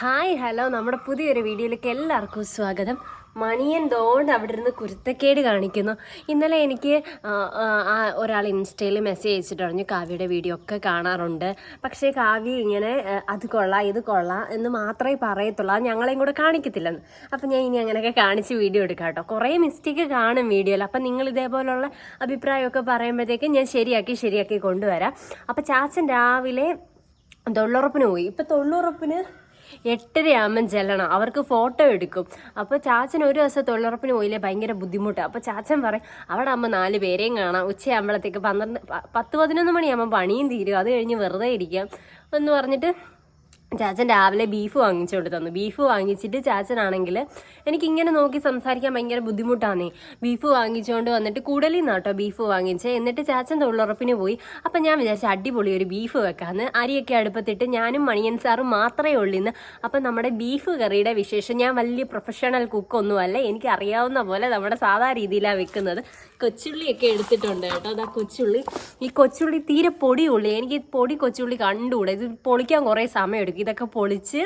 Hi hello. നമ്മുടെ പുതിയൊരു വീഡിയോയിലേക്ക് എല്ലാവർക്കും സ്വാഗതം. മണിയൻ ദോണ്ട് അവിടെ ഇരുന്ന് കുരുത്തക്കേട് കാണിക്കുന്നു. ഇന്നലെ എനിക്ക് ഒരാൾ ഇൻസ്റ്റയിൽ മെസ്സേജ് അയച്ചിട്ട് പറഞ്ഞു കാവ്യയുടെ വീഡിയോ ഒക്കെ കാണാറുണ്ട്. പക്ഷേ കാവ്യ ഇങ്ങനെ അത് കൊള്ളാം ഇത് കൊള്ളാം എന്ന് മാത്രമേ പറയത്തുള്ളൂ. അത് ഞങ്ങളെയും കൂടെ കാണിക്കത്തില്ലെന്ന്. അപ്പം ഞാൻ ഇനി അങ്ങനെയൊക്കെ കാണിച്ച് വീഡിയോ എടുക്കാം കേട്ടോ. കുറേ മിസ്റ്റേക്ക് കാണും വീഡിയോയിൽ. അപ്പം നിങ്ങൾ ഇതേപോലുള്ള അഭിപ്രായമൊക്കെ പറയുമ്പോഴത്തേക്കും ഞാൻ ശരിയാക്കി ശരിയാക്കി കൊണ്ടുവരാം. അപ്പം ചാച്ചൻ രാവിലെ തൊള്ളുറപ്പിന് പോയി. ഇപ്പം തൊഴിലുറപ്പിന് എട്ടരയാകുമ്പം ചെല്ലണം. അവർക്ക് ഫോട്ടോ എടുക്കും. അപ്പോൾ ചാച്ചൻ ഒരു ദിവസം തൊഴിലുറപ്പിന് പോയില്ലേ? ഭയങ്കര ബുദ്ധിമുട്ടാണ് അപ്പോൾ ചാച്ചൻ പറയും അവിടെ ആകുമ്പോൾ നാല് പേരെയും കാണാം. ഉച്ചയാകുമ്പോഴത്തേക്ക് പന്ത്രണ്ട് പത്ത് പതിനൊന്ന് മണിയാകുമ്പോൾ പണിയും തീരും. അത് കഴിഞ്ഞ് വെറുതെ ഇരിക്കാം എന്ന് പറഞ്ഞിട്ട് ചാച്ചൻ രാവിലെ ബീഫ് വാങ്ങിച്ചുകൊണ്ട് തന്നു ബീഫ് വാങ്ങിച്ചിട്ട് ചാച്ചനാണെങ്കിൽ എനിക്കിങ്ങനെ നോക്കി സംസാരിക്കാൻ ഭയങ്കര ബുദ്ധിമുട്ടാന്നേ. ബീഫ് വാങ്ങിച്ചുകൊണ്ട് വന്നിട്ട് കൂടലിൽ നിന്നാട്ടോ ബീഫ് വാങ്ങിച്ച്. എന്നിട്ട് ചാച്ചൻ തൊഴിലുറപ്പിന് പോയി. അപ്പം ഞാൻ വിചാരിച്ചു അടിപൊളി ഒരു ബീഫ് വെക്കാമെന്ന് അരിയൊക്കെ അടുപ്പത്തിട്ട് ഞാനും മണിയൻ സാറും മാത്രമേ ഉള്ളിന്ന്. അപ്പം നമ്മുടെ ബീഫ് കറിയുടെ വിശേഷം ഞാൻ വലിയ പ്രൊഫഷണൽ കുക്കൊന്നുമല്ല. എനിക്ക് അറിയാവുന്ന പോലെ നമ്മുടെ സാധാ രീതിയിലാണ് വെക്കുന്നത്. കൊച്ചുള്ളിയൊക്കെ എടുത്തിട്ടുണ്ട് കേട്ടോ. അതാ കൊച്ചുള്ളി. ഈ കൊച്ചുള്ളി തീരെ പൊടി ഉള്ളി എനിക്ക് പൊടി കൊച്ചുള്ളി കണ്ടുകൂടെ. ഇത് പൊളിക്കാൻ കുറേ സമയം എടുക്കും ഇതൊക്കെ പൊളിച്ച്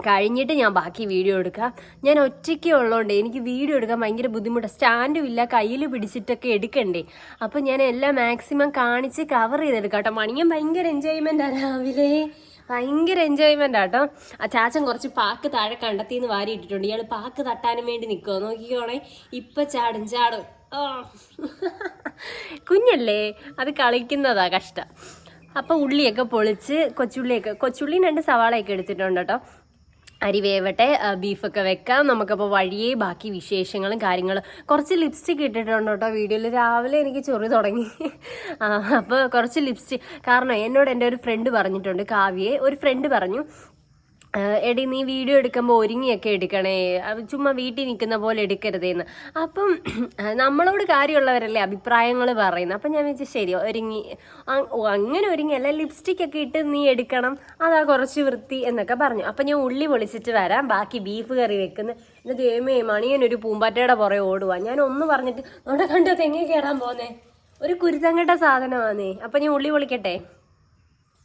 കഴിഞ്ഞിട്ട് ഞാൻ ബാക്കി വീഡിയോ എടുക്കാം. ഞാൻ ഒറ്റയ്ക്ക് ഉള്ളതുകൊണ്ട് എനിക്ക് വീഡിയോ എടുക്കാൻ ഭയങ്കര ബുദ്ധിമുട്ടാണ് സ്റ്റാൻഡും ഇല്ല കയ്യിൽ പിടിച്ചിട്ടൊക്കെ എടുക്കണ്ടേ. അപ്പം ഞാൻ എല്ലാം മാക്സിമം കാണിച്ച് കവർ ചെയ്തെടുക്കാം കേട്ടോ മണിയൻ ഭയങ്കര എൻജോയ്മെന്റാണ് രാവിലെ. ഭയങ്കര എൻജോയ്മെന്റ് ആട്ടോ ആ ചാച്ചൻ കുറച്ച് പാക്ക് താഴെ കണ്ടെത്തി എന്ന് വാരി ഇട്ടിട്ടുണ്ട് ഇയാൾ പാക്ക് തട്ടാനും വേണ്ടി നിൽക്കുക നോക്കിക്കോണേ. ഇപ്പം ചാടും ചാടും. കുഞ്ഞല്ലേ അത് കളിക്കുന്നതാ കഷ്ടം. അപ്പോൾ ഉള്ളിയൊക്കെ പൊളിച്ച് കൊച്ചുള്ളിയൊക്കെ കൊച്ചുള്ളിയും രണ്ട് സവാളയൊക്കെ എടുത്തിട്ടുണ്ട് കേട്ടോ. അരി വേവട്ടെ ബീഫൊക്കെ വെക്കാം. നമുക്കപ്പോൾ വഴിയേ ബാക്കി വിശേഷങ്ങളും കാര്യങ്ങളും. കുറച്ച് ലിപ്സ്റ്റിക് ഇട്ടിട്ടുണ്ട് കേട്ടോ വീഡിയോയിൽ. രാവിലെ എനിക്ക് ചൊറി തുടങ്ങി. അപ്പോൾ കുറച്ച് ലിപ്സ്റ്റിക് കാരണം എന്നോട് എന്റെ ഒരു ഫ്രണ്ട് പറഞ്ഞിട്ടുണ്ട് കാവ്യയെ. ഒരു ഫ്രണ്ട് പറഞ്ഞു എടി നീ വീഡിയോ എടുക്കുമ്പോൾ ഒരുങ്ങിയൊക്കെ എടുക്കണേ. ചുമ്മാ വീട്ടിൽ നിൽക്കുന്ന പോലെ എടുക്കരുതേന്ന്. അപ്പം നമ്മളോട് കാര്യമുള്ളവരല്ലേ അഭിപ്രായങ്ങൾ പറയുന്നത്. അപ്പം ഞാൻ വെച്ചാൽ ശരി ഒരുങ്ങി. അങ്ങനെ ഒരുങ്ങി. അല്ല ലിപ്സ്റ്റിക് ഒക്കെ ഇട്ട് നീ എടുക്കണം. അതാ കുറച്ച് വൃത്തി എന്നൊക്കെ പറഞ്ഞു. അപ്പം ഞാൻ ഉള്ളി പൊളിച്ചിട്ട് വരാം. ബാക്കി ബീഫ് കറി വെക്കുന്ന. എന്നിട്ട് ഏമേ മണിയനൊരു പൂമ്പാറ്റയുടെ പുറകെ ഓടുക ഞാൻ ഒന്ന് പറഞ്ഞിട്ട് അവിടെ കണ്ടോ തെങ്ങി കയറാൻ പോന്നേ? ഒരു കുരുത്തങ്കട്ട സാധനമാണേ അപ്പം ഞാൻ ഉള്ളി പൊളിക്കട്ടെ?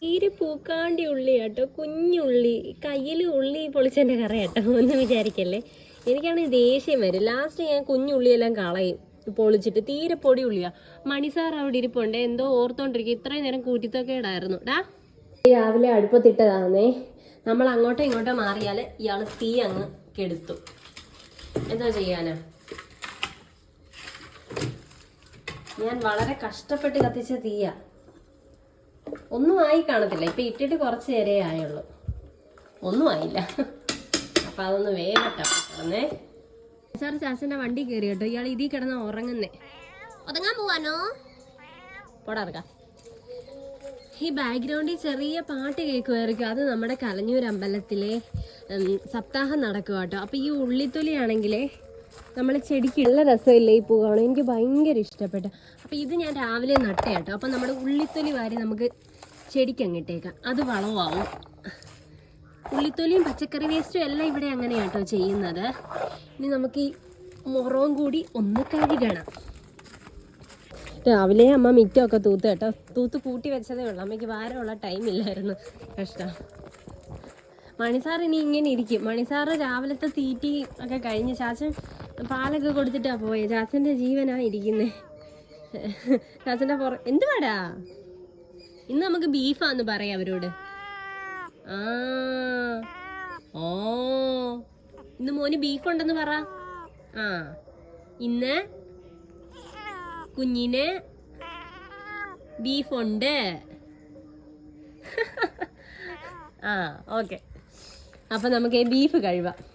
തീരെ പൂക്കാണ്ടി ഉള്ളി കേട്ടോ കുഞ്ഞുള്ളി കയ്യിൽ ഉള്ളി പൊളിച്ചതിന്റെ കറ കേട്ടോ ഒന്നും വിചാരിക്കല്ലേ? എനിക്കാണെങ്കിൽ ദേഷ്യം വരും. ലാസ്റ്റ് ഞാൻ കുഞ്ഞുള്ളിയെല്ലാം കളയും പൊളിച്ചിട്ട് തീരെ പൊടി ഉള്ളിയാ. മണിസാർ അവിടെ ഇരിപ്പുണ്ട് എന്തോ ഓർത്തോണ്ടിരിക്കും. ഇത്രയും നേരം കൂട്ടിത്തൊക്കെയിടായിരുന്നു ഡാ. രാവിലെ അടുപ്പത്തിട്ടതാന്നേ. നമ്മൾ അങ്ങോട്ടോ ഇങ്ങോട്ടോ മാറിയാൽ ഇയാൾ തീ അങ്ങ് കെടുത്തു. എന്താ ചെയ്യാനാ? ഞാൻ വളരെ കഷ്ടപ്പെട്ട് കത്തിച്ച തീയാ. ഒന്നും ആയി കാണത്തില്ല. ഇപ്പം ഇട്ടിട്ട് കുറച്ച് നേരേ ആയുള്ളൂ. ഒന്നും ആയില്ല. അപ്പം അതൊന്ന് കിടന്നേ സാർ ചാച്ചന്റെ വണ്ടി കയറി കേട്ടോ. ഇയാൾ ഇതിൽ കിടന്ന് ഉറങ്ങുന്നേ. ഉറങ്ങാൻ പോവാനോ? പോടാർക്കാം ഈ ബാക്ക്ഗ്രൗണ്ടിൽ ചെറിയ പാട്ട് കേൾക്കുമായിരിക്കും അത് നമ്മുടെ കലഞ്ഞൂർ അമ്പലത്തിലെ സപ്താഹം നടക്കുക കേട്ടോ. അപ്പോൾ ഈ ഉള്ളിത്തൊലിയാണെങ്കിലേ നമ്മൾ ചെടിക്ക് നല്ല രസമില്ലേ ഈ പൂവാണോ? എനിക്ക് ഭയങ്കര ഇഷ്ടപ്പെട്ടു. അപ്പോൾ ഇത് ഞാൻ രാവിലെ നട്ട കേട്ടോ. അപ്പോൾ നമ്മുടെ ഉള്ളിത്തൊലി വാരി നമുക്ക് ചെടിക്ക് അങ്ങിട്ടേക്കാം. അത് വളമാവും ഉള്ളിത്തൊലിയും പച്ചക്കറി വേസ്റ്റും എല്ലാം ഇവിടെ അങ്ങനെയാണ് കേട്ടോ ചെയ്യുന്നത്. ഇനി നമുക്ക് ഈ മുറവും കൂടി ഒന്ന് കഴുകണം. രാവിലെ അമ്മ മിറ്റമൊക്കെ തൂത്ത് കേട്ടോ. തൂത്ത് കൂട്ടി വെച്ചതേ ഉള്ളൂ. അമ്മയ്ക്ക് ഭാരമുള്ള ടൈമില്ലായിരുന്നു കഷ്ടം. മണിസാർ ഇനി ഇങ്ങനെ ഇരിക്കും. മണിസാറ് രാവിലത്തെ തീറ്റി ഒക്കെ കഴിഞ്ഞ് ചാച്ചൻ പാലൊക്കെ കൊടുത്തിട്ടാണ് പോയത് ചാച്ചന്റെ ജീവനാണ് ഇരിക്കുന്നത് ചാച്ചന്റെ പുറ എന്തുവാടാ? ഇന്ന് നമുക്ക് ബീഫാന്ന് പറയാം അവരോട്. ആ. ഓ. ഇന്ന് മോന് ബീഫ് ഉണ്ടെന്ന് പറ. ആ. ഇന്ന് കുഞ്ഞിന് ബീഫുണ്ട്. ആ ഓക്കെ. അപ്പൊ നമുക്ക് ബീഫ് കഴുകാം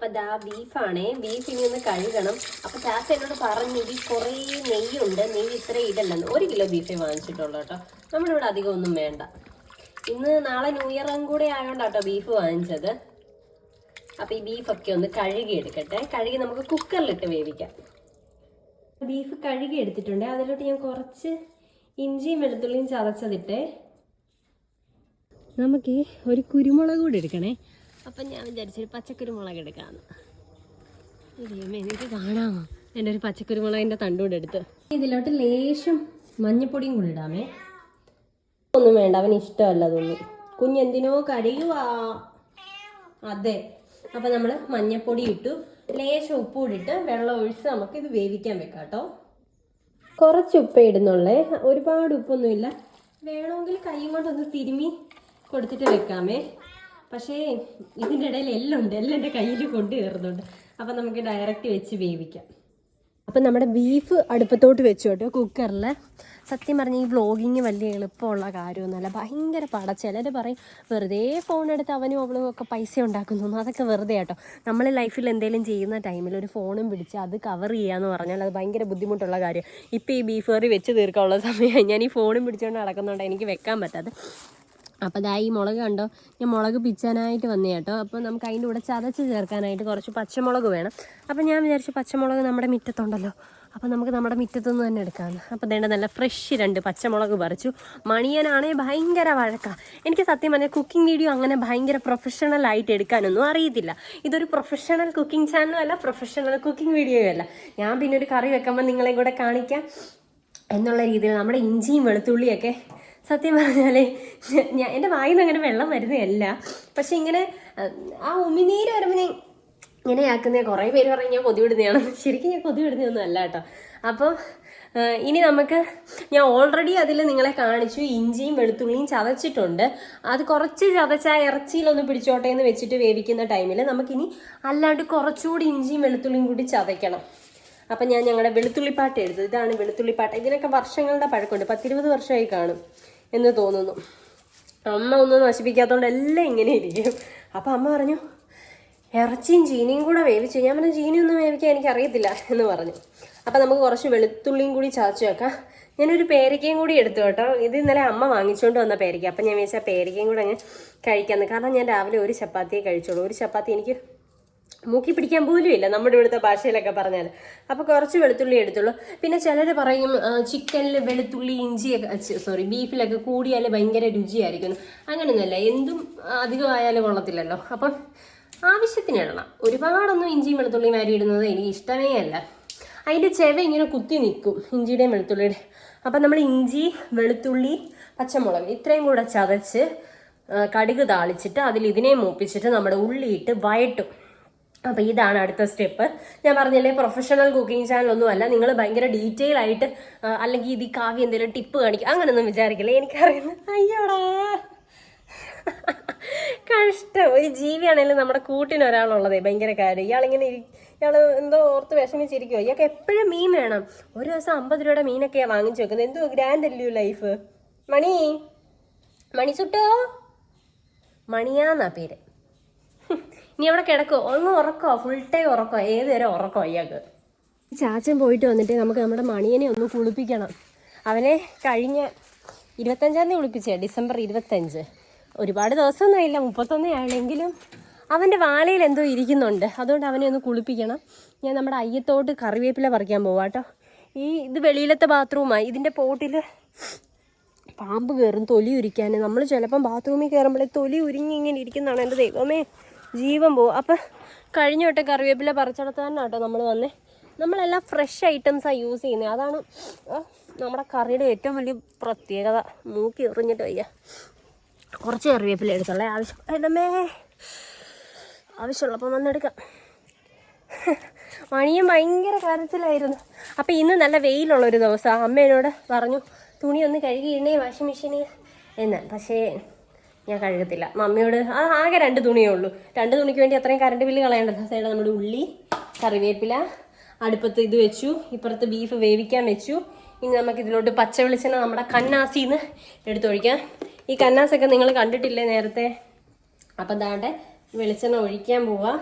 അപ്പൊ ദാ ബീഫാണേ. ബീഫ് ഇനി ഒന്ന് കഴുകണം. അപ്പൊ ചാച്ച എന്നോട് പറഞ്ഞു ഈ കുറേ നെയ്യുണ്ട്. നെയ്യ് ഇത്ര ഇടല്ലെന്ന്. ഒരു കിലോ ബീഫേ വാങ്ങിച്ചിട്ടുള്ളൂ കേട്ടോ. നമ്മളിവിടെ അധികം ഒന്നും വേണ്ട. ഇന്ന് നാളെ ന്യൂ ഇയറും കൂടെ ആയതുകൊണ്ടാട്ടോ ബീഫ് വാങ്ങിച്ചത്. അപ്പൊ ഈ ബീഫൊക്കെ ഒന്ന് കഴുകി എടുക്കട്ടെ. കഴുകി നമുക്ക് കുക്കറിലിട്ട് വേവിക്കാം. ബീഫ് കഴുകി എടുത്തിട്ടുണ്ട്. അതിലോട്ട് ഞാൻ കുറച്ച് ഇഞ്ചിയും വെളുത്തുള്ളിയും ചതച്ചതിട്ടേ. നമുക്ക് ഒരു കുരുമുളക് കൂടി എടുക്കണേ. അപ്പം ഞാൻ വിചാരിച്ചൊരു പച്ചക്കുരുമുളക് എടുക്കാമെന്ന് ദൈവമേ എനിക്ക് കാണാമോ? എന്റെ ഒരു പച്ചക്കുരുമുളകിന്റെ തണ്ടൂടെ എടുത്ത്. ഇതിലോട്ട് ലേശം മഞ്ഞപ്പൊടിയും കൂടി ഇടാമേ. ഒന്നും വേണ്ട അവന് ഇഷ്ടമല്ല അതൊന്നും. കുഞ്ഞെന്തിനോ കരയുവാ. അതെ. അപ്പൊ നമ്മൾ മഞ്ഞപ്പൊടി ഇട്ടു. ലേശം ഉപ്പ് ഇട്ട് വെള്ളം ഒഴിച്ച് നമുക്ക് ഇത് വേവിക്കാൻ വെക്കാം കേട്ടോ. കുറച്ച് ഉപ്പേ ഇടുന്നുള്ളേ. ഒരുപാട് ഉപ്പൊന്നുമില്ല. വേണമെങ്കിൽ കൈ കൊണ്ടൊന്ന് തിരുമി കൊടുത്തിട്ട് വെക്കാമേ. പക്ഷേ ഇതിന്റെ ഇടയിൽ എല്ലാം ഉണ്ട്. എല്ലാം എന്റെ കയ്യിൽ കൊണ്ടു കയറുന്നുണ്ട് അപ്പം നമുക്ക് ഡയറക്റ്റ് വെച്ച് വേവിക്കാം. അപ്പം നമ്മുടെ ബീഫ് അടുപ്പത്തോട്ട് വെച്ചു കേട്ടോ കുക്കറിൽ സത്യം പറഞ്ഞ ഈ വ്ളോഗിങ് വലിയ എളുപ്പമുള്ള കാര്യമൊന്നുമല്ല. ഭയങ്കര പാട. ചിലർ പറയും വെറുതെ ഫോൺ എടുത്ത് അവനും അവളും ഒക്കെ പൈസ ഉണ്ടാക്കുന്നു. അതൊക്കെ വെറുതെ കേട്ടോ. നമ്മൾ ലൈഫിൽ എന്തെങ്കിലും ചെയ്യുന്ന ടൈമിൽ ഒരു ഫോണും പിടിച്ച് അത് കവർ ചെയ്യാന്ന് പറഞ്ഞാൽ അത് ഭയങ്കര ബുദ്ധിമുട്ടുള്ള കാര്യം. ഇപ്പോൾ ഈ ബീഫ് കറി വെച്ച് തീർക്കാനുള്ള സമയമായി ഞാൻ ഈ ഫോണും പിടിച്ചുകൊണ്ട് നടക്കുന്നുണ്ട് എനിക്ക് വെക്കാൻ പറ്റാതെ അപ്പോൾ ദാ ഈ മുളക് കണ്ടോ? ഞാൻ മുളക് പിച്ചാനായിട്ട് വന്നേ കേട്ടോ. അപ്പോൾ നമുക്ക് അതിന്റെ കൂടെ ചതച്ച് ചേർക്കാനായിട്ട് കുറച്ച് പച്ചമുളക് വേണം. അപ്പോൾ ഞാൻ വിചാരിച്ചു പച്ചമുളക് നമ്മുടെ മുറ്റത്തുണ്ടല്ലോ. അപ്പോൾ നമുക്ക് നമ്മുടെ മുറ്റത്തുനിന്ന് തന്നെ എടുക്കാമെന്ന് അപ്പോൾ വേണ്ട നല്ല ഫ്രഷ് രണ്ട് പച്ചമുളക് പറിച്ചു. മണിയനാണെങ്കിൽ ഭയങ്കര വഴക്കാണ് എനിക്ക് സത്യം പറഞ്ഞാൽ കുക്കിംഗ് വീഡിയോ അങ്ങനെ ഭയങ്കര പ്രൊഫഷണൽ ആയിട്ട് എടുക്കാനൊന്നും അറിയത്തില്ല. ഇതൊരു പ്രൊഫഷണൽ കുക്കിംഗ് ചാനലും അല്ല പ്രൊഫഷണൽ കുക്കിംഗ് വീഡിയോയല്ല അല്ല. ഞാൻ പിന്നെ ഒരു കറി വെക്കുമ്പോൾ നിങ്ങളെ കൂടെ കാണിക്കാം എന്നുള്ള രീതിയിൽ നമ്മുടെ ഇഞ്ചിയും വെളുത്തുള്ളിയൊക്കെ സത്യം പറഞ്ഞാൽ ഞാൻ എന്റെ വായിൽ നിന്ന് അങ്ങനെ വെള്ളം വരുന്നതല്ല. പക്ഷെ ഇങ്ങനെ ആ ഉമിനീര് വരുമ്പോൾ ഞാൻ ഇങ്ങനെ ആക്കുന്ന കുറേ പേര് പറയും ഞാൻ കൊതി വിടുന്നതാണ് ശരിക്കും ഞാൻ കൊതി വിടുന്നതൊന്നും അല്ല കേട്ടോ. അപ്പോൾ ഇനി നമുക്ക് ഞാൻ ഓൾറെഡി അതിൽ നിങ്ങളെ കാണിച്ചു ഇഞ്ചിയും വെളുത്തുള്ളിയും ചതച്ചിട്ടുണ്ട്. അത് കുറച്ച് ചതച്ച ഇറച്ചിയിലൊന്ന് പിടിച്ചോട്ടെ എന്ന് വെച്ചിട്ട് വേവിക്കുന്ന ടൈമിൽ നമുക്കിനി അല്ലാണ്ട് കുറച്ചുകൂടി ഇഞ്ചിയും വെളുത്തുള്ളിയും കൂടി ചതയ്ക്കണം. അപ്പം ഞാൻ ഞങ്ങളുടെ വെളുത്തുള്ളിപ്പാട്ട് എഴുതും. ഇതാണ് വെളുത്തുള്ളിപ്പാട്ട്. ഇതിനൊക്കെ വർഷങ്ങളുടെ പഴക്കമുണ്ട്. പത്തിരുപത് വർഷമായി കാണും. എന്ന് തോന്നുന്നു. അമ്മ ഒന്നും നശിപ്പിക്കാത്തതുകൊണ്ട് എല്ലാം ഇങ്ങനെ ഇരിക്കും. അപ്പം അമ്മ പറഞ്ഞു ഇറച്ചിയും ചീനിയും കൂടെ വേവിച്ചു ഞാൻ പറഞ്ഞു ചീനിയൊന്നും വേവിക്കാൻ എനിക്കറിയത്തില്ല എന്ന് പറഞ്ഞു. അപ്പം നമുക്ക് കുറച്ച് വെളുത്തുള്ളിയും കൂടി ചാച്ചു വെക്കാം. ഞാനൊരു പേരയ്ക്കയും കൂടി എടുത്തു കേട്ടോ. ഇത് ഇന്നലെ അമ്മ വാങ്ങിച്ചുകൊണ്ട് വന്ന പേരയ്ക്ക. അപ്പം ഞാൻ വിചാരിച്ചാൽ പേരയ്ക്കയും കൂടെ അങ്ങ് കഴിക്കാമെന്ന് കാരണം ഞാൻ രാവിലെ ഒരു ചപ്പാത്തിയെ കഴിച്ചോളൂ ഒരു ചപ്പാത്തി എനിക്ക് മൂക്കി പിടിക്കാൻ പോലും ഇല്ല നമ്മുടെ ഇവിടുത്തെ ഭാഷയിലൊക്കെ പറഞ്ഞാൽ അപ്പോൾ കുറച്ച് വെളുത്തുള്ളി എടുത്തുള്ളൂ. പിന്നെ ചിലർ പറയും ചിക്കനിൽ വെളുത്തുള്ളി ഇഞ്ചിയൊക്കെ സോറി ബീഫിലൊക്കെ കൂടിയാൽ ഭയങ്കര രുചിയായിരിക്കും. അങ്ങനെയൊന്നുമല്ല എന്തും അധികമായാലും കൊള്ളത്തില്ലല്ലോ. അപ്പം ആവശ്യത്തിന് ഇടണം ഒരുപാടൊന്നും ഇഞ്ചിയും വെളുത്തുള്ളിയും വാരി ഇടുന്നത് എനിക്ക് ഇഷ്ടമേ അല്ല. അതിന്റെ ചെവ ഇങ്ങനെ കുത്തി നിൽക്കും ഇഞ്ചിയുടെയും വെളുത്തുള്ളിയുടെ. അപ്പം നമ്മൾ ഇഞ്ചി വെളുത്തുള്ളി പച്ചമുളക് ഇത്രയും കൂടെ ചതച്ച് കടുക് താളിച്ചിട്ട് അതിൽ ഇതിനെ മൂപ്പിച്ചിട്ട് നമ്മുടെ ഉള്ളിയിട്ട് വയട്ടും അപ്പോൾ ഇതാണ് അടുത്ത സ്റ്റെപ്പ്. ഞാൻ പറഞ്ഞല്ലേ പ്രൊഫഷണൽ കുക്കിംഗ് ചാനലൊന്നും അല്ല നിങ്ങൾ ഭയങ്കര ഡീറ്റെയിൽ ആയിട്ട് അല്ലെങ്കിൽ ഇത് ഈ കാവ്യ എന്തെങ്കിലും ടിപ്പ് കാണിക്കും അങ്ങനെയൊന്നും വിചാരിക്കില്ല. എനിക്കറിയുന്നു അയ്യോടാ. കഷ്ടം. ഒരു ജീവിയാണെങ്കിലും നമ്മുടെ കൂട്ടിന് ഒരാളുള്ളതേ ഭയങ്കര കാര്യം. ഇയാളിങ്ങനെ ഇയാൾ എന്തോ ഓർത്ത് വിഷമിച്ചിരിക്കുമോ ഇയാൾക്ക് എപ്പോഴും മീൻ വേണം. ഒരു ദിവസം അമ്പത് രൂപയുടെ മീനൊക്കെയാണ് വാങ്ങിച്ചു വെക്കുന്നത്. എന്തോ ഗ്രാൻഡ് അല്ലയോ ലൈഫ് മണി മണി? സുട്ടോ മണിയാന്നാ പേര്. ഇനി അവിടെ കിടക്കോ ഒന്ന് ഉറക്കോ? Full time ഉറക്കോ? ഏത് നേരം ഉറക്കോ അയ്യാക്ക് ചാച്ചൻ പോയിട്ട് വന്നിട്ട് നമുക്ക് നമ്മുടെ മണിയനെ ഒന്ന് കുളിപ്പിക്കണം. അവനെ കഴിഞ്ഞ ഇരുപത്തഞ്ചാം തീയതി കുളിപ്പിച്ചേ ഡിസംബർ ഇരുപത്തഞ്ച്. ഒരുപാട് ദിവസമൊന്നും ആയില്ല മുപ്പത്തൊന്നേ ആണെങ്കിലും അവന്റെ വാലയിൽ എന്തോ ഇരിക്കുന്നുണ്ട്. അതുകൊണ്ട് അവനെ ഒന്ന് കുളിപ്പിക്കണം. ഞാൻ നമ്മുടെ അയ്യത്തോട്ട് കറിവേപ്പില പറിക്കാൻ പോവാം കേട്ടോ. ഈ ഇത് വെളിയിലത്തെ ബാത്റൂമായി. ഇതിന്റെ പോട്ടിൽ പാമ്പ് കയറും തൊലി ഉരിക്കാൻ. നമ്മൾ ചിലപ്പം ബാത്റൂമിൽ കയറുമ്പോഴേ തൊലി ഉരിഞ്ഞിങ്ങനെ ഇരിക്കുന്നതാണ് എന്റെ ദൈവമേ. ജീവൻ പോവും. അപ്പം കഴിഞ്ഞ വട്ടം കറിവേപ്പില പറിച്ചെടുത്ത് തന്നെ കേട്ടോ നമ്മൾ വന്നേ. നമ്മളെല്ലാം ഫ്രഷ് ഐറ്റംസാണ് യൂസ് ചെയ്യുന്നത് അതാണ് നമ്മുടെ കറിയുടെ ഏറ്റവും വലിയ പ്രത്യേകത. മൂക്കി എറിഞ്ഞിട്ട് വയ്യ. കുറച്ച് കറിവേപ്പില എടുത്തുള്ളേ ആവശ്യം. എടമേ ആവശ്യമുള്ളപ്പം വന്നെടുക്കാം മണിയും ഭയങ്കര കരച്ചിലായിരുന്നു. അപ്പം ഇന്ന് നല്ല വെയിലുള്ളൊരു ദിവസമാണ് ദിവസം. അമ്മ എന്നോട് പറഞ്ഞു തുണി ഒന്ന് കഴുകിയിടണേ വാഷിംഗ് മെഷീനിൽ എന്ന് പക്ഷേ ഞാൻ കഴുകത്തില്ല. മമ്മിയോട് ആ ആകെ രണ്ട് തുണിയേ ഉള്ളൂ. രണ്ട് തുണിക്ക് വേണ്ടി അത്രയും കറണ്ട് ബില്ല് കളയേണ്ടത് സൈഡ് നമ്മുടെ ഉള്ളി കറിവേപ്പില അടുപ്പത്ത് ഇത് വെച്ചു ഇപ്പുറത്ത് ബീഫ് വേവിക്കാൻ വെച്ചു. ഇനി നമുക്ക് ഇതിലോട്ട് പച്ച വെളിച്ചെണ്ണ നമ്മുടെ കന്നാസിന്ന് എടുത്തൊഴിക്കാം ഈ കന്നാസൊക്കെ നിങ്ങൾ കണ്ടിട്ടില്ലേ നേരത്തെ? അപ്പം ദാണ്ടെ വെളിച്ചെണ്ണ ഒഴിക്കാൻ പോവാ.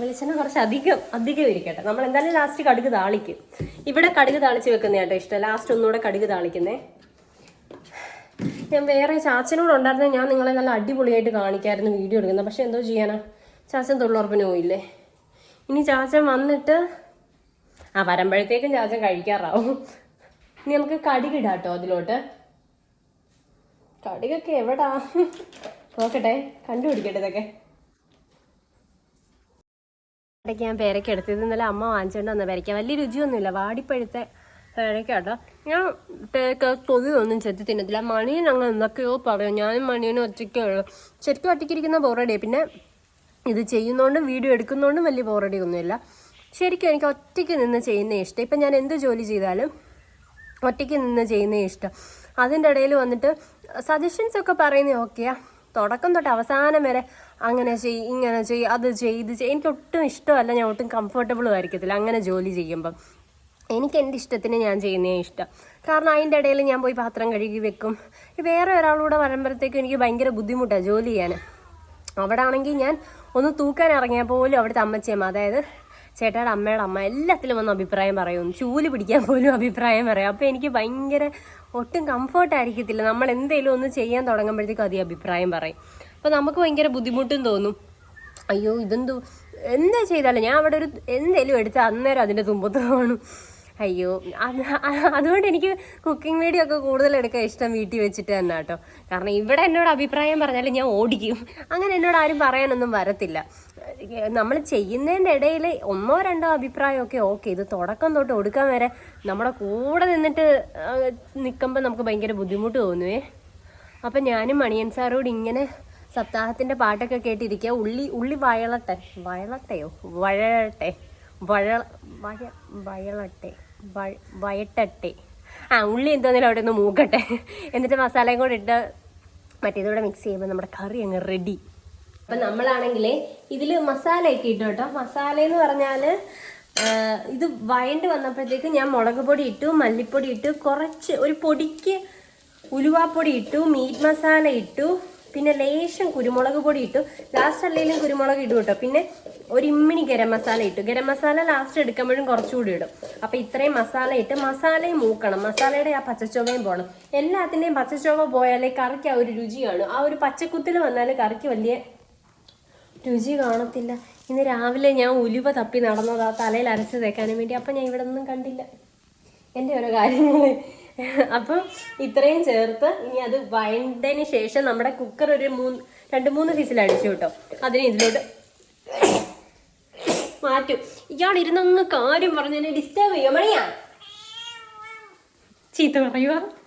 വെളിച്ചെണ്ണ കുറച്ച് അധികം അധികം ഇരിക്കട്ടെ. നമ്മൾ എന്തായാലും ലാസ്റ്റ് കടുക് താളിക്കും. ഇവിടെ കടുക് താളിച്ച് വെക്കുന്ന കേട്ടോ ഇഷ്ടം. ലാസ്റ്റ് ഒന്നുകൂടെ കടുക് താളിക്കുന്നേ. ഞാൻ വേറെ ചാച്ചനോട് ഉണ്ടായിരുന്നെ ഞാൻ നിങ്ങളെ നല്ല അടിപൊളിയായിട്ട് കാണിക്കായിരുന്നു വീഡിയോ എടുക്കുന്നത്. പക്ഷെ എന്തോ ചെയ്യാനാ? ചാച്ചൻ തൊഴിലുറപ്പിന് പോയില്ലേ? ഇനി ചാച്ചൻ വന്നിട്ട് ആ വരുമ്പോഴത്തേക്കും ചാച്ചൻ കഴിക്കാറാവും. ഇനി നമുക്ക് കടികിടാം കേട്ടോ അതിലോട്ട്. കടുകൊക്കെ എവിടാ? നോക്കട്ടെ കണ്ടുപിടിക്കട്ടെ ഇതൊക്കെ. ഇടയ്ക്ക് ഞാൻ പേരയ്ക്ക എടുത്തത് ഇന്നലെ അമ്മ വാങ്ങിച്ചുകൊണ്ട് വന്ന പേരയ്ക്ക. വലിയ രുചിയൊന്നുമില്ല. വാടിപ്പഴുത്ത പേരയ്ക്കാട്ടോ ഞാൻ തേക്ക തൊലിയൊന്നും ചെത്തി തിന്നത്തില്ല മണിയൻ ഞങ്ങൾ എന്തൊക്കെയോ പറയും. ഞാനും മണിയനും ഒറ്റയ്ക്കേ ഉള്ളൂ. ശരിക്കും ഒറ്റയ്ക്കിരിക്കുന്ന ബോറടി പിന്നെ ഇത് ചെയ്യുന്നതുകൊണ്ടും വീഡിയോ എടുക്കുന്നതുകൊണ്ടും വലിയ ബോറടി ഒന്നുമില്ല ശരിക്കും എനിക്ക് ഒറ്റയ്ക്ക് നിന്ന് ചെയ്യുന്ന ഇഷ്ടം. ഇപ്പം ഞാൻ എന്ത് ജോലി ചെയ്താലും ഒറ്റയ്ക്ക് നിന്ന് ചെയ്യുന്ന ഇഷ്ടം. അതിന്റെ ഇടയിൽ വന്നിട്ട് സജഷൻസ് ഒക്കെ പറയുന്നത് ഓക്കെയാ. തുടക്കം തൊട്ട് അവസാനം വരെ അങ്ങനെ ചെയ് ഇങ്ങനെ ചെയ് അത് ചെയ്ത് ചെയ്. എനിക്ക് ഒട്ടും ഇഷ്ടമല്ല. ഞാൻ ഒട്ടും കംഫർട്ടബിളും ആയിരിക്കത്തില്ല അങ്ങനെ ജോലി ചെയ്യുമ്പം. എനിക്ക് എന്റെ ഇഷ്ടത്തിന് ഞാൻ ചെയ്യുന്നേ ഇഷ്ടം. കാരണം അതിന്റെ ഇടയിൽ ഞാൻ പോയി പാത്രം കഴുകി വെക്കും. വേറെ ഒരാളൂടെ വരുമ്പോഴത്തേക്കും എനിക്ക് ഭയങ്കര ബുദ്ധിമുട്ടാണ് ജോലി ചെയ്യാൻ. അവിടെ ആണെങ്കിൽ ഞാൻ ഒന്ന് തൂക്കാൻ ഇറങ്ങിയാൽ പോലും അവിടുത്തെ അമ്മച്ചിയമ്മ അതായത് ചേട്ടായുടെ അമ്മയുടെ അമ്മ എല്ലാത്തിലും ഒന്ന് അഭിപ്രായം പറയും. ചൂൽ പിടിക്കാൻ പോലും അഭിപ്രായം പറയും. അപ്പോൾ എനിക്ക് ഭയങ്കര ഒട്ടും കംഫർട്ട് ആയിരിക്കത്തില്ല. നമ്മൾ എന്തെങ്കിലും ഒന്ന് ചെയ്യാൻ തുടങ്ങുമ്പോഴത്തേക്കും അതി അഭിപ്രായം പറയും. അപ്പോൾ നമുക്ക് ഭയങ്കര ബുദ്ധിമുട്ടും തോന്നും. അയ്യോ ഇതെന്തോ എന്താ ചെയ്താലും ഞാൻ അവിടെ ഒരു എന്തെങ്കിലും എടുത്ത് അന്നേരം അതിന്റെ തുമ്പത്ത് കാണും അയ്യോ അതുകൊണ്ട് എനിക്ക് കുക്കിംഗ് വീഡിയോ ഒക്കെ കൂടുതൽ എടുക്കാൻ ഇഷ്ടം വീട്ടിൽ വെച്ചിട്ട് തന്നെ കേട്ടോ. കാരണം ഇവിടെ എന്നോട് അഭിപ്രായം പറഞ്ഞാലും ഞാൻ ഓടിക്കും. അങ്ങനെ എന്നോട് ആരും പറയാനൊന്നും വരത്തില്ല. നമ്മൾ ചെയ്യുന്നതിന്റെ ഇടയിൽ ഒന്നോ രണ്ടോ അഭിപ്രായമൊക്കെ ഓക്കെ ഇത് തുടക്കം തൊട്ട് ഒടുക്കാൻ വരെ നമ്മുടെ കൂടെ നിന്നിട്ട് നിൽക്കുമ്പോൾ നമുക്ക് ഭയങ്കര ബുദ്ധിമുട്ട് തോന്നുവേ. അപ്പം ഞാനും മണിയൻ സാറോട് ഇങ്ങനെ സപ്താഹത്തിന്റെ പാട്ടൊക്കെ കേട്ടിരിക്കുക. ഉള്ളി ഉള്ളി വയളട്ടെ വയളട്ടെയോ? വഴട്ടെ വഴ വഴ വയളട്ടെ? വയട്ടട്ടെ. ആ ഉള്ളി എന്തോന്നില്ല അവിടെ ഒന്ന് മൂക്കട്ടെ. എന്നിട്ട് മസാലയും കൂടെ ഇട്ട് മറ്റേതൂടെ മിക്സ് ചെയ്യുമ്പോൾ നമ്മുടെ കറി അങ്ങ് റെഡി അപ്പം നമ്മളാണെങ്കിൽ ഇതിൽ മസാലയൊക്കെ ഇട്ടു കേട്ടോ. മസാല എന്ന് പറഞ്ഞാൽ ഇത് വയണ്ട് വന്നപ്പോഴത്തേക്ക് ഞാൻ മുളക് പൊടി ഇട്ടു മല്ലിപ്പൊടി ഇട്ടു കുറച്ച് ഒരു പൊടിക്ക് ഉലുവാപ്പൊടി ഇട്ടു മീറ്റ് മസാല ഇട്ടു പിന്നെ ലേശം കുരുമുളക് പൊടി ഇട്ടു. ലാസ്റ്റ് അല്ലെങ്കിലും കുരുമുളക് ഇടും കേട്ടോ പിന്നെ ഒരു ഇമ്മിണി ഗരം മസാല ഇട്ടു. ഗരം മസാല ലാസ്റ്റ് എടുക്കുമ്പോഴും കുറച്ചുകൂടി ഇടും. അപ്പൊ ഇത്രയും മസാല ഇട്ട് മസാലയും മൂക്കണം. മസാലയുടെ ആ പച്ചച്ചൊവയും പോകണം എല്ലാത്തിന്റെയും പച്ചച്ചൊവ പോയാലേ കറിക്ക് ആ ഒരു രുചിയാണ് ആ ഒരു പച്ചക്കുത്തിൽ വന്നാൽ കറിക്ക് വലിയ രുചി കാണത്തില്ല. ഇന്ന് രാവിലെ ഞാൻ ഉലുവ തപ്പി നടന്നത്. ആ തലയിൽ അരച്ച് തേക്കാനും വേണ്ടി. അപ്പം ഞാൻ ഇവിടെ ഒന്നും കണ്ടില്ല. എന്റെ ഓരോ കാര്യങ്ങൾ അപ്പം ഇത്രയും ചേർത്ത് ഇനി അത് വഴണ്ടതിന് ശേഷം നമ്മുടെ കുക്കർ ഒരു മൂന്ന് രണ്ട് മൂന്ന് ഫീസിൽ അടിച്ചു കേട്ടോ. അതിന് ഇതിലോട്ട് മാറ്റും. ഇയാൾ ഇരുന്നൊന്ന് കാര്യം പറഞ്ഞതിനെ ഡിസ്റ്റർബ് ചെയ്യാം? മണിയാ? ചീത്ത പറയുക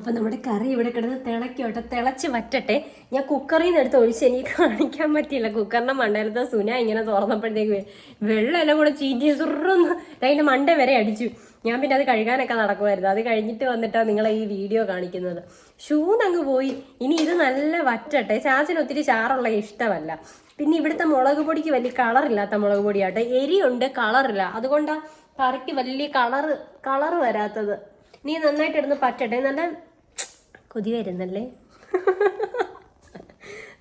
അപ്പം നമ്മുടെ കറി ഇവിടെ കിടന്ന് തിളക്കോട്ടെ തിളച്ച് വറ്റട്ടെ. ഞാൻ കുക്കറിൽ നിന്ന് എടുത്ത് ഒഴിച്ച് എനിക്ക് കാണിക്കാൻ പറ്റിയില്ല. കുക്കറിന്റെ മണ്ടയിലത്തെ സുന ഇങ്ങനെ തുറന്നപ്പോഴത്തേക്ക് വെള്ളം എല്ലാം കൂടെ ചീറ്റി സുറന്ന് അതിന്റെ മണ്ട വരെ അടിച്ചു. ഞാൻ പിന്നെ അത് കഴുകാനൊക്കെ നടക്കുമായിരുന്നു അത് കഴിഞ്ഞിട്ട് വന്നിട്ടാണ് നിങ്ങളെ ഈ വീഡിയോ കാണിക്കുന്നത്. ഷൂന്നങ്ങ് പോയി. ഇനി ഇത് നല്ല വറ്റട്ടെ. ചാച്ചന് ഒത്തിരി ചാറുള്ള ഇഷ്ടമല്ല. പിന്നെ ഇവിടുത്തെ മുളക് പൊടിക്ക് വലിയ കളറില്ലാത്ത മുളക് പൊടിയാട്ടെ. എരിയുണ്ട് കളറില്ല. അതുകൊണ്ടാണ് കറിക്ക് വലിയ കളറ് കളറ് വരാത്തത്. നീ നന്നായിട്ട് ഇടുന്ന് പറ്റട്ടെ. നല്ല കൊതി വരുന്നല്ലേ?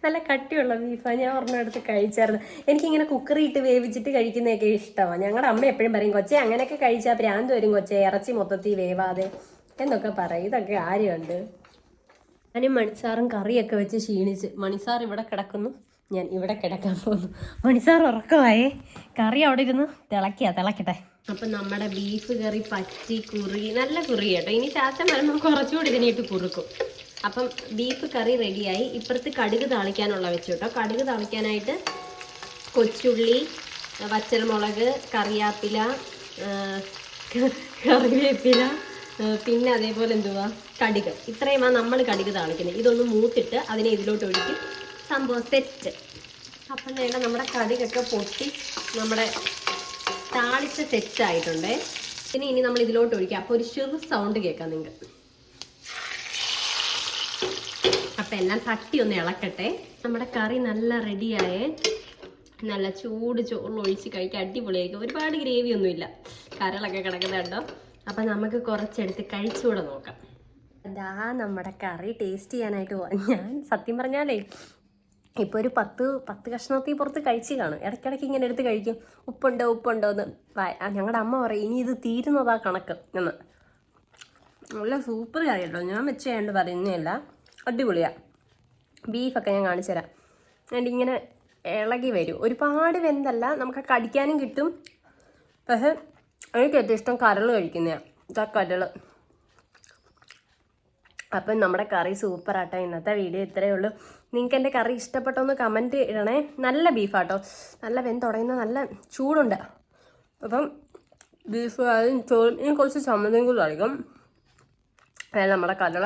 നല്ല കട്ടിയുള്ള ബീഫാണ് ഞാൻ ഒരെണ്ണം എടുത്ത് കഴിച്ചായിരുന്നു. എനിക്കിങ്ങനെ കുക്കറി ഇട്ട് വേവിച്ചിട്ട് കഴിക്കുന്നതൊക്കെ ഇഷ്ടമാണ് ഞങ്ങളുടെ അമ്മ എപ്പോഴും പറയും കൊച്ചെ അങ്ങനെയൊക്കെ കഴിച്ചാൽ പ്രാന്ത് വരും കൊച്ചെ ഇറച്ചി മൊത്തത്തിൽ വേവാതെ. എന്നൊക്കെ പറയും. ഇതൊക്കെ ആര്യമുണ്ട് ഞാനും മണിസാറും കറിയൊക്കെ വെച്ച് ക്ഷീണിച്ച്. മണിസാർ ഇവിടെ കിടക്കുന്നു. ഞാൻ ഇവിടെ കിടക്കാൻ പോകുന്നു. മണിസാർ ഉറക്കമായേ. കറി അവിടെ ഇരുന്ന് തിളക്കിയാ തിളക്കട്ടെ. അപ്പം നമ്മുടെ ബീഫ് കറി പറ്റി കുറുകി നല്ല കുറുകി കേട്ടോ. ഇനി ചാച്ച വരുമ്പോൾ കുറച്ചുകൂടി ഇതിനായിട്ട് കുറുക്കും. അപ്പം ബീഫ് കറി റെഡിയായി ഇപ്പുറത്ത് കടുക് താളിക്കാനുള്ള വെച്ചു കേട്ടോ കടുക് താളിക്കാനായിട്ട് കൊച്ചുള്ളി വച്ചൽമുളക് കറിയാപ്പില കറിവേപ്പില പിന്നെ അതേപോലെ എന്തുവാ? കടുക്. ഇത്രയുമാണ് നമ്മൾ കടുക് താളിക്കുന്നത്. ഇതൊന്ന് മൂത്തിട്ട് അതിനെ ഇതിലോട്ട് ഒഴിക്കും സംഭവം സെറ്റ് അപ്പം വേണ്ട നമ്മുടെ കടുകൊക്കെ പൊട്ടി നമ്മുടെ താളിച്ച് സെറ്റ് പിന്നെ ഇനി നമ്മൾ ഇതിലോട്ട് ഒഴിക്കുക അപ്പോൾ ഒരു ചെറു സൗണ്ട് കേൾക്കാം നിങ്ങൾക്ക്. അപ്പം എല്ലാം തട്ടി ഒന്ന് ഇളക്കട്ടെ. നമ്മുടെ കറി നല്ല റെഡിയായേ നല്ല ചൂട് ചോറിൽ ഒഴിച്ച് കഴിക്കാൻ അടിപൊളിയായിരിക്കും. ഒരുപാട് ഗ്രേവി ഒന്നുമില്ല കരളൊക്കെ കിടക്കുന്നുണ്ടോ അപ്പം നമുക്ക് കുറച്ചെടുത്ത് കഴിച്ചുകൂടെ നോക്കാം. അതാ നമ്മുടെ കറി ടേസ്റ്റ് ചെയ്യാനായിട്ട് പോവാം. ഞാൻ സത്യം പറഞ്ഞാലേ ഇപ്പോൾ ഒരു പത്ത് പത്ത് കഷ്ണത്തിൽ പുറത്ത് കഴിച്ച് കാണും. ഇടയ്ക്കിടയ്ക്ക് ഇങ്ങനെ എടുത്ത് കഴിക്കും. ഉപ്പുണ്ടോ ഉപ്പുണ്ടോ എന്ന് ഞങ്ങളുടെ അമ്മ പറയും ഇനി ഇത് തീരുന്നതാ കണക്ക്. എന്ന്. നല്ല സൂപ്പർ കറി കേട്ടോ. ഞാൻ വെച്ചുകൊണ്ട് പറയുന്നതല്ല അടിപൊളിയാ. ബീഫൊക്കെ ഞാൻ കാണിച്ചു തരാം. എന്നിട്ട് ഇങ്ങനെ ഇളകി വരും. ഒരുപാട് വെന്തല്ല നമുക്ക് കടിക്കാനും കിട്ടും. പക്ഷേ എനിക്ക് ഏറ്റവും ഇഷ്ടം കരൾ കഴിക്കുന്നതാണ് കരൾ അപ്പം നമ്മുടെ കറി സൂപ്പറാട്ടോ ഇന്നത്തെ വീഡിയോ ഇത്രയേ ഉള്ളൂ. നിങ്ങൾക്ക് എന്റെ കറി ഇഷ്ടപ്പെട്ടോ എന്ന് കമന്റ് ഇടണേ. നല്ല ബീഫാട്ടോ. നല്ല വെന്ത് തുടങ്ങുന്ന നല്ല ചൂടുണ്ട്. അപ്പം ബീഫ് ചോറിന് കുറച്ച് ചമ്മന്തിയും കൂടി അടിക്കും അതായത് നമ്മുടെ കഥകൾ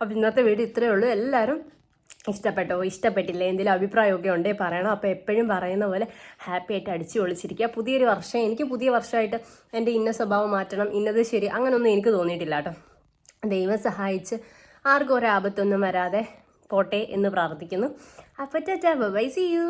അപ്പോൾ ഇന്നത്തെ വീഡിയോ ഇത്രയേ ഉള്ളൂ. എല്ലാവരും ഇഷ്ടപ്പെട്ടോ? ഇഷ്ടപ്പെട്ടില്ല? എന്തെങ്കിലും അഭിപ്രായമൊക്കെ ഉണ്ടേ പറയണം. അപ്പോൾ എപ്പോഴും പറയുന്ന പോലെ ഹാപ്പി ആയിട്ട് അടിച്ചു പൊളിച്ചിരിക്കുക. പുതിയൊരു വർഷം എനിക്ക് പുതിയ വർഷമായിട്ട് എന്റെ ഇന്ന സ്വഭാവം മാറ്റണം ഇന്നത് ശരി അങ്ങനെയൊന്നും എനിക്ക് തോന്നിയിട്ടില്ല കേട്ടോ. ദൈവം സഹായിച്ച് ആർക്കും ഒരാപത്തൊന്നും വരാതെ പോട്ടെ എന്ന് പ്രാർത്ഥിക്കുന്നു. അപ്പോൾ ബൈ സി യു.